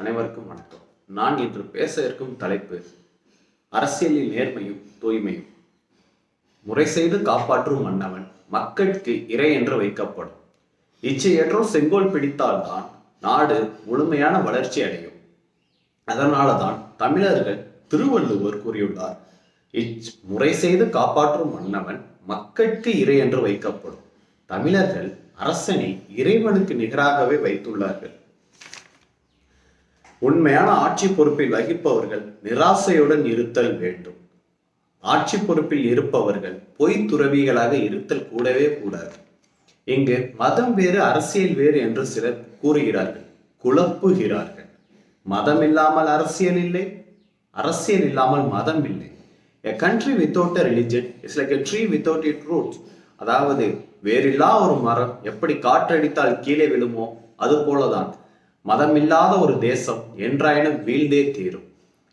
அனைவருக்கும் வணக்கம். நான் இன்று பேச இருக்கும் தலைப்பு அரசியலில் நேர்மையும் தூய்மையும். முறை செய்து காப்பாற்றும் மன்னவன் மக்களுக்கு இறை என்று வைக்கப்படும். இச்சையற்றோர் செங்கோல் பிடித்தால்தான் நாடு முழுமையான வளர்ச்சி அடையும். அதனால தான் தமிழர்கள் திருவள்ளுவர் கூறியுள்ளார் இச் முறை செய்து காப்பாற்றும் மன்னவன் மக்களுக்கு இறை என்று வைக்கப்படும். தமிழர்கள் அரசனை இறைவனுக்கு நிகராகவே வைத்துள்ளார்கள். உண்மையான ஆட்சி பொறுப்பில் வகிப்பவர்கள் நிராசையுடன் இருத்தல் வேண்டும். ஆட்சி பொறுப்பில் இருப்பவர்கள் பொய் துறவிகளாக இருத்தல் கூடவே கூடாது. இங்கு மதம் வேறு அரசியல் வேறு என்று சிலர் கூறுகிறார்கள் குழப்புகிறார்கள். மதம் இல்லாமல் அரசியல் இல்லை அரசியல் இல்லாமல் மதம் இல்லை. A country without a religion it's like a tree without it roots அதாவது வேறில்லா ஒரு மரம் எப்படி காற்றடித்தால் கீழே விழுமோ அது போலதான். மதமில்லாத ஒரு தேசம் என்றாயினும் வீழ்ந்தே தீரும்.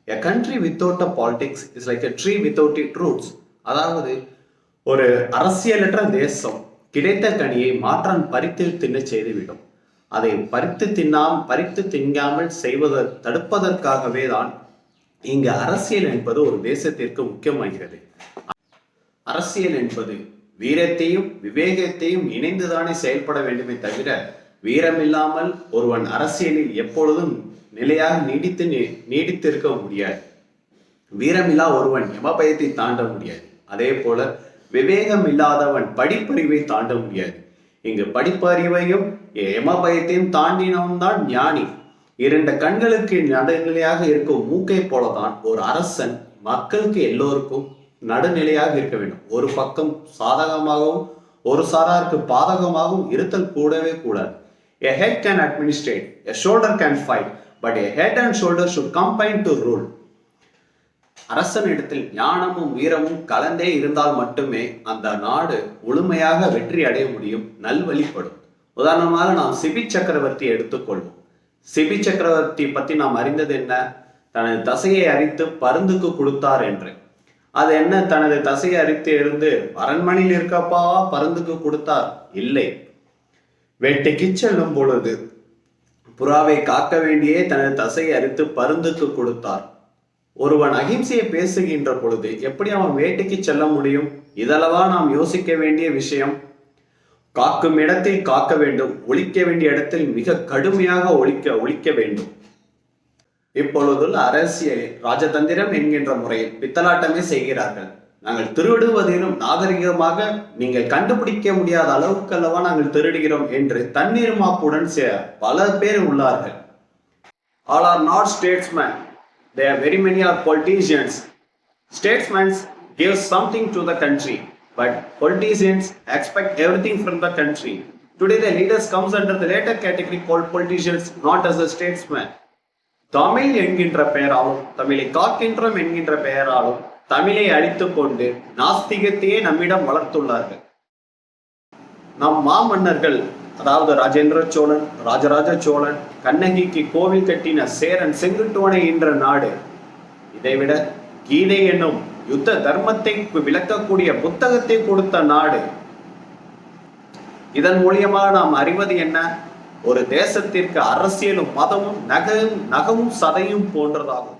A country without a politics is like a tree without it roots அதாவது ஒரு அரசியலற்ற தேசம் கிடைத்த கனியை மாற்றான் பறித்து தின்ன செய்துவிடும். அதை பறித்து தின்னாம் பறித்து திங்காமல் செய்வத தடுப்பதற்காகவே தான் இங்கு அரசியல் என்பது ஒரு தேசத்திற்கு முக்கியமாகிறது. அரசியல் என்பது வீரத்தையும் விவேகத்தையும் இணைந்துதானே செயல்பட வேண்டுமே தவிர வீரமில்லாமல் ஒருவன் அரசியலில் எப்பொழுதும் நிலையாக நீடித்து நீ- நீடித்திருக்க முடியாது. வீரமில்லா ஒருவன் யமபயத்தை தாண்ட முடியாது. அதே போல விவேகம் இல்லாதவன் படிப்பறிவை தாண்ட முடியாது. இங்கு படிப்பறிவையும் யமபயத்தையும் தாண்டினவன் தான் ஞானி. இரண்டு கண்களுக்கு நடுநிலையாக இருக்கும் மூக்கை போலதான் ஒரு அரசன் மக்களுக்கு எல்லோருக்கும் நடுநிலையாக இருக்க வேண்டும். ஒரு பக்கம் சாதகமாகவும் ஒரு சாராருக்கு பாதகமாகவும் இருத்தல் கூடவே கூடாது. A head can administrate, a shoulder can fight, but a head and shoulder should combine to rule. அரசனிடத்தில் ஞானமும் வீரமும் கலந்தே இருந்தால் மட்டுமே அந்த நாடு முழுமையாக வெற்றி அடைய முடியும். நல்வழிப்படும் உதாரணமாக நாம் சிபி சக்கரவர்த்தி எடுத்துக்கொள்வோம். சிபி சக்கரவர்த்தி பற்றி நாம் அறிந்தது என்ன? தனது தசையை அரித்து பருந்துக்கு கொடுத்தார் என்று. அது என்ன? தனது தசையை அரித்து இருந்து அரண்மனையில் இருக்கப்பா பருந்துக்கு கொடுத்தார். இல்லை. வேட்டைக்கு செல்லும் பொழுது புறாவை காக்க வேண்டியே தனது தசையை அரித்து பருந்துக்கு கொடுத்தார். ஒருவன் அகிம்சையை பேசுகின்ற பொழுது எப்படி அவன் வேட்டைக்கு செல்ல முடியும்? இதளவா நாம் யோசிக்க வேண்டிய விஷயம். காக்கும் இடத்தில் காக்க வேண்டும் ஒழிக்க வேண்டிய இடத்தில் மிக கடுமையாக ஒழிக்க ஒழிக்க வேண்டும். இப்பொழுதுள்ள அரசியலில் ராஜதந்திரம் என்கின்ற முறையில் பித்தலாட்டமே செய்கிறார்கள். நாங்கள் திருடுவதிலும் நாகரிகமாக நீங்கள் கண்டுபிடிக்க முடியாத அளவுக்கு அல்லவா நாங்கள் திருடுகிறோம் என்று தண்ணீர் மாப்புடன் பல பேர் உள்ளார்கள் all are not statesman they are very many are politicians statesmans give something to the country but politicians expect every thing from the country today the leaders comes under the latter category call politicians not as a statesman Tamil என்கின்ற பெயராலும் தமிழை காக்கின்றோம் என்கின்ற பெயராலும் தமிழை அழித்துக் கொண்டு நாஸ்திகத்தையே நம்மிடம் வளர்த்துள்ளார்கள். நம் மாமன்னர்கள் அதாவது ராஜேந்திர சோழன் ராஜராஜ சோழன் கண்ணகிக்கு கோவில் கட்டின சேரன் செங்குட்டுவனை என்ற நாடு இதைவிட கீதை என்னும் யுத்த தர்மத்தை விளக்கக்கூடிய புத்தகத்தை கொடுத்த நாடு. இதன் மூலியமாக நாம் அறிவது என்ன? ஒரு தேசத்திற்கு அரசியலும் மதமும் நகையும் நகமும் சதையும் போன்றதாகும்.